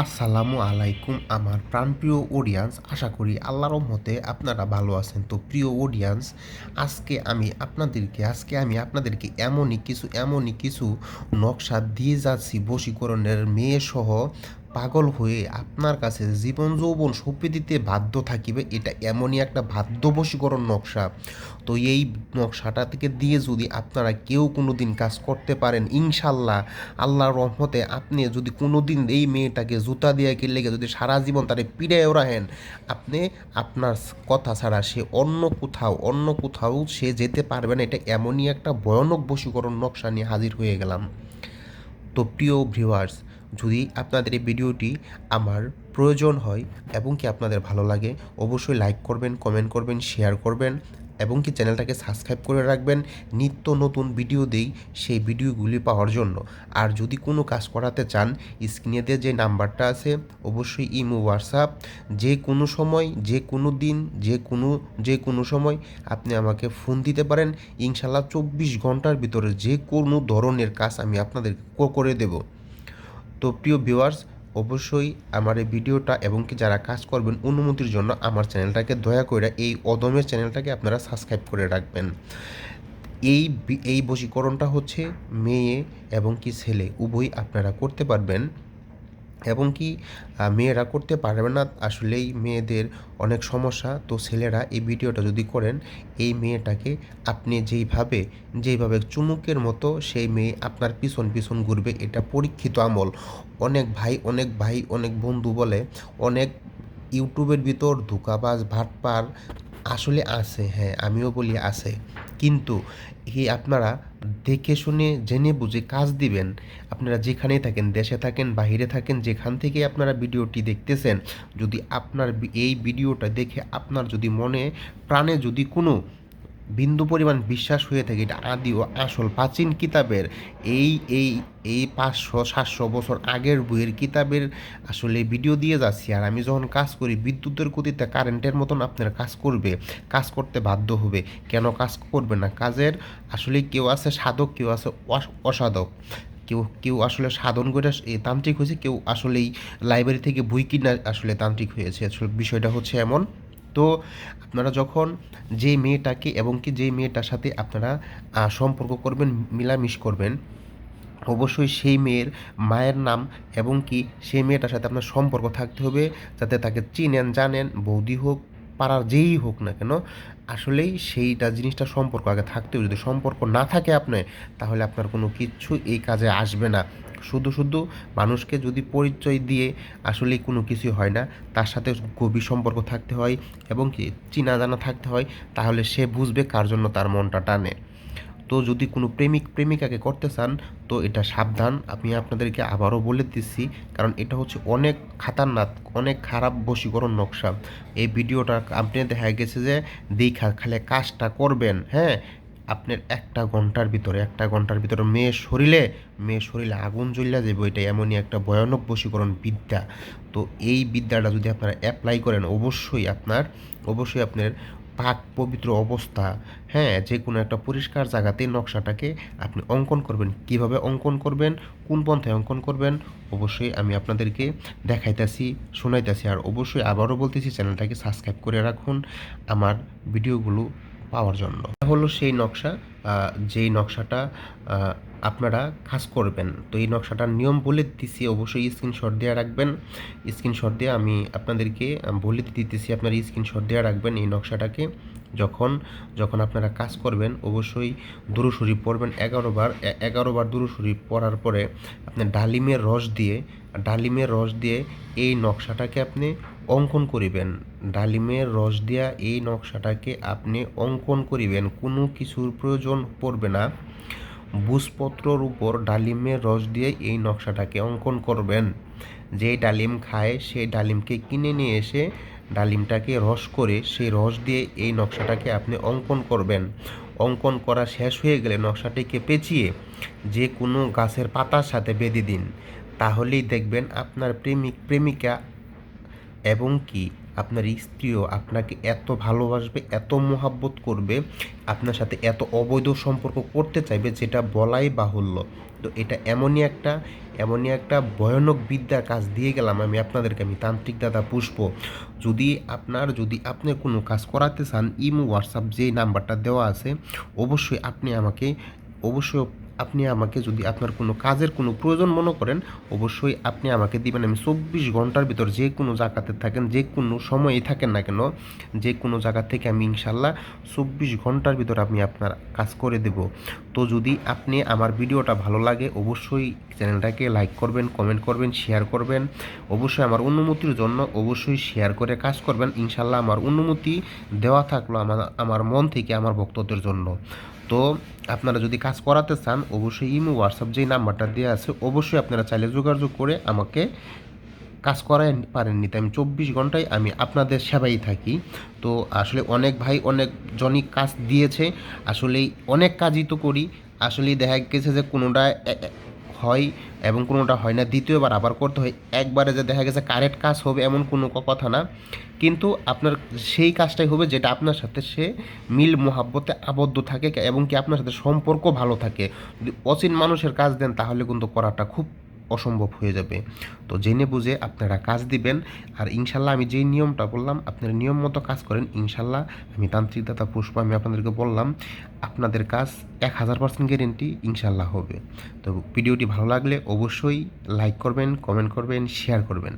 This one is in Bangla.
আসসালামু আলাইকুম আমার প্রাণপ্রিয় অডিয়েন্স আশা করি আল্লাহর মতে আপনারা ভালো আছেন। তো প্রিয় অডিয়েন্স আজকে আমি আপনাদেরকে, আজকে আমি আপনাদেরকে এমনই কিছু এমনই কিছু নকশা দিয়ে যাচ্ছি বশীকরণের মেয়ে সহ পাগল হয়ে আপনার কাছে জীবন যৌবন সঁপে দিতে বাধ্য থাকিবে, এটা এমনই একটা বাধ্য বশীকরণ নকশা। তো এই নকশাটা থেকে দিয়ে যদি আপনারা কেউ কোনো দিন কাজ করতে পারেন ইনশাল্লাহ আল্লাহর রহমতে আপনি যদি কোনো দিন এই মেয়েটাকে জুতা দিয়ে লেগে যদি সারা জীবন তারে পিড়ায়ও রাখেন, আপনি আপনার কথা ছাড়া সে অন্য কোথাও অন্য কোথাও সে যেতে পারবে না, এটা এমনই একটা ভয়ানক বশীকরণ নকশা নিয়ে হাজির হয়ে গেলাম। তো প্রিয় ভিউয়ার্স যদি আপনাদের এই ভিডিওটি আমার প্রয়োজন হয় এবং কি আপনাদের ভালো লাগে, অবশ্যই লাইক করবেন কমেন্ট করবেন শেয়ার করবেন এবং কি চ্যানেলটাকে সাবস্ক্রাইব করে রাখবেন নিত্য নতুন ভিডিও দেই সেই ভিডিওগুলি পাওয়ার জন্য। আর যদি কোনো কাজ করাতে চান স্ক্রিনেতে যে নাম্বারটা আছে, অবশ্যই ইমো হোয়াটসঅ্যাপ যে কোনো সময়, যে কোনো দিন, যে কোনো যে কোনো সময় আপনি আমাকে ফোন দিতে পারেন। ইনশাল্লাহ চব্বিশ ঘণ্টার ভিতরে যে কোনো ধরনের কাজ আমি আপনাদের করে দেব। তো প্রিয় ভিউয়ার্স, অবশ্যই আমার এই ভিডিওটা এবং কি যারা কাজ করবেন অনুমতির জন্য আমার চ্যানেলটাকে দয়া করে এই অদমের চ্যানেলটাকে আপনারা সাবস্ক্রাইব করে রাখবেন। এই এই বশীকরণটা হচ্ছে মেয়ে এবং কি ছেলে, উভয়ই আপনারা করতে পারবেন। এবং কি মেয়েরা করতে পারবে না, আসলেই মেয়েদের অনেক সমস্যা। তো ছেলেরা এই ভিডিওটা যদি করেন, এই মেয়েটাকে আপনি যেইভাবে যেইভাবে চুমুকের মতো সেই মেয়ে আপনার পিছন পিছন ঘুরবে, এটা পরীক্ষিত আমল। অনেক ভাই অনেক ভাই, অনেক বন্ধু বলে, অনেক ইউটিউবের ভিতর ধোকাবাজ, ভাটপার আসলে আছে হ্যাঁ আমিও বলি আছে। কিন্তু এই আপনারা দেখে শুনে, জেনে বুঝে কাজ দিবেন। আপনারা যেখানেই থাকেন, দেশে থাকেন, বাহিরে থাকেন, যেখান থেকে আপনারা ভিডিওটি দেখতেছেন, যদি আপনার এই ভিডিওটা দেখে আপনার যদি মনে, প্রাণে যদি কোনো বিন্দু পরিমাণ বিশ্বাস হয়ে থাকে, এটা আদি ও আসল। প্রাচীন কিতাবের এই এই এই পাঁচশো, সাতশো বছর আগের বইয়ের কিতাবের আসলে ভিডিও দিয়ে যাচ্ছি। আর আমি যখন কাজ করি, বিদ্যুতের গতিতে কারেন্টের মতন আপনার কাজ করবে, কাজ করতে বাধ্য হবে। কেন কাজ করবে না? কাজের আসলে কেউ আছে সাধক, কেউ আছে অস- অসাধক। কেউ কেউ আসলে সাধন করে তান্ত্রিক হয়েছে, কেউ আসলেই লাইব্রেরি থেকে বই কিনা আসলে তান্ত্রিক হয়েছে। আসলে বিষয়টা হচ্ছে এমন। তো আপনারা যখন যে মেয়েটাকে এবং কি যে মেয়েটার সাথে আপনারা সম্পর্ক করবেন, মিলামিশ করবেন, অবশ্যই সেই মেয়ের মায়ের নাম এবং কি সেই মেয়েটার সাথে আপনার সম্পর্ক থাকতে হবে, যাতে তাকে চিনেন, জানেন, বৌদি হোক, পাড়ার যেই হোক না কেন, আসলেই সেইটা জিনিসটা সম্পর্ক আগে থাকতে হবে। যদি সম্পর্ক না থাকে আপনার, তাহলে আপনার কোনো কিচ্ছু এই কাজে আসবে না। শুধু শুধু মানুষকে যদি পরিচয় দিয়ে আসলে কোনো কিছু হয় না, তার সাথে গভীর সম্পর্ক থাকতে হয় এবং কি চিনা জানা থাকতে হয়, তাহলে সে বুঝবে কার জন্য তার মনটা টানে। তো যদি কোনো প্রেমিক প্রেমিকাকে করতে চান, তো এটা সাবধান। আমি আপনাদেরকে আবারও বলে দিচ্ছি, কারণ এটা হচ্ছে অনেক খাতারনাক, অনেক খারাপ বশীকরণ নকশা। এই ভিডিওটা আপনি দেখা গেছে যে, দেখা খালে কাজটা করবেন হ্যাঁ? আপনার একটা ঘণ্টার ভিতরে, একটা ঘণ্টার ভিতরে মেয়ের শরীরে মেয়ের শরীরে আগুন জ্বলিয়া যাবে এটা এমনই একটা ভয়ানক বশীকরণ বিদ্যা। তো এই বিদ্যাটা যদি আপনারা অ্যাপ্লাই করেন, অবশ্যই আপনার অবশ্যই আপনার পাক পবিত্র অবস্থা হ্যাঁ যে কোনো একটা পরিষ্কার জায়গাতে নকশাটাকে আপনি অঙ্কন করবেন। কীভাবে অঙ্কন করবেন? কোন পন্থায় অঙ্কন করবেন? অবশ্যই আমি আপনাদেরকে দেখাইতেছি, শোনাইতেছি। আর অবশ্যই আবারও বলতেছি, চ্যানেলটাকে সাবস্ক্রাইব করে রাখুন। আমার ভিডিওগুলো পাওয়ার জন্য। হলো সেই নকশা যেই নকশাটা আপনারা কাজ করবেন। তো এই নকশাটার নিয়ম বলে দিতেছি, অবশ্যই স্ক্রিনশট দেওয়া রাখবেন। স্ক্রিনশট দিয়ে আমি আপনাদেরকে বলে দিতেছি, আপনার স্ক্রিনশট দেওয়া রাখবেন এই নকশাটাকে। যখন যখন আপনারা কাজ করবেন, অবশ্যই দুরু শরীফ পড়বেন। এগারো বার, এ- এগারো বার শরীফ পড়ার পরে আপনি ডালিমের রস দিয়ে, ডালিমের রস দিয়ে এই নকশাটাকে আপনি অঙ্কন করিবেন। ডালিমের রস দিয়া এই নকশাটাকে আপনি অঙ্কন করিবেন। কোনো কিছুর প্রয়োজন পড়বে না। বুঝপত্রর উপর ডালিমের রস দিয়ে এই নকশাটাকে অঙ্কন করবেন। যে ডালিম খায় সেই ডালিমকে কিনে নিয়ে এসে ডালিমটাকে রস করে সেই রস দিয়ে এই নকশাটাকে আপনি অঙ্কন করবেন। অঙ্কন করা শেষ হয়ে গেলে নকশাটিকে পেঁচিয়ে যে কোনো গাছের পাতার সাথে বেঁধে দিন। তাহলেই দেখবেন আপনার প্রেমিক, প্রেমিকা এবং কি আপনার স্ত্রীও আপনাকে এত ভালোবাসবে, এত মোহাব্বত করবে, আপনার সাথে এত অবৈধ সম্পর্ক করতে চাইবে যেটা বলাই বাহুল্য। তো এটা এমনই একটা এমনই একটা ভয়ানক বিদ্যার কাজ দিয়ে গেলাম আমি আপনাদেরকে, আমি তান্ত্রিক দাদা পুষ্প। যদি আপনার, যদি আপনি কোনো কাজ করাতে চান, ইমো, হোয়াটসঅ্যাপ যে নাম্বারটা দেওয়া আছে, অবশ্যই আপনি আমাকে, অবশ্যই আপনি আমাকে যদি আপনার কোনো কাজের কোনো প্রয়োজন মনে করেন, অবশ্যই আপনি আমাকে দিবেন। আমি চব্বিশ ঘণ্টার ভিতর যে কোনো জায়গাতে থাকেন, যে কোনো সময়ে থাকেন না কেন, যে কোনো জায়গা থেকে আমি ইনশাল্লাহ চব্বিশ ঘণ্টার ভিতর আমি আপনার কাজ করে দেব। তো যদি আপনি আমার ভিডিওটা ভালো লাগে, অবশ্যই চ্যানেলটাকে লাইক করবেন, কমেন্ট করবেন, শেয়ার করবেন। অবশ্যই আমার অনুমতির জন্য অবশ্যই শেয়ার করে কাজ করবেন। ইনশাল্লাহ আমার অনুমতি দেওয়া থাকল আমার আমার মন থেকে, আমার ভক্তদের জন্য। তো আপনারা যদি কাজ করাতে চান, অবশ্যই ইমো হোয়াটসঅ্যাপ যেই নাম্বারটা দেওয়া আছে, অবশ্যই আপনারা চাইলে যোগাযোগ করে আমাকে কাজ করাই পারেননি। তাই আমি চব্বিশ ঘন্টায় আমি আপনাদের সেবাই থাকি। তো আসলে অনেক ভাই, অনেক জনই কাজ দিয়েছে। আসলে অনেক কাজই তো করি। আসলে দেখা গেছে যে কোনোটা হয় এবং কোনোটা হয় না, দ্বিতীয়বার আবার করতে হয়। একবারে যে দেখা গেছে কারেক্ট কাজ হবে এমন কোনো কথা না। কিন্তু আপনার সেই কাজটাই হবে যেটা আপনার সাথে সে মিল, মোহাব্বতে আবদ্ধ থাকে এবং কি আপনার সাথে সম্পর্ক ভালো থাকে। যদি অচিন মানুষের কাজ দেন তাহলে কিন্তু করাটা খুব অসম্ভব হয়ে যাবে। তো জেনে বুঝে আপনারা কাজ দিবেন। আর ইনশাল্লাহ আমি যেই নিয়মটা বললাম, আপনারা নিয়ম মতো কাজ করেন, ইনশাল্লাহ আমি তান্ত্রিক দাতা পুষ্প, আমি আপনাদেরকে বললাম, আপনাদের কাজ এক হাজার পার্সেন্ট গ্যারেন্টি ইনশাল্লাহ হবে। তো ভিডিওটি ভালো লাগলে অবশ্যই লাইক করবেন কমেন্ট করবেন শেয়ার করবেন।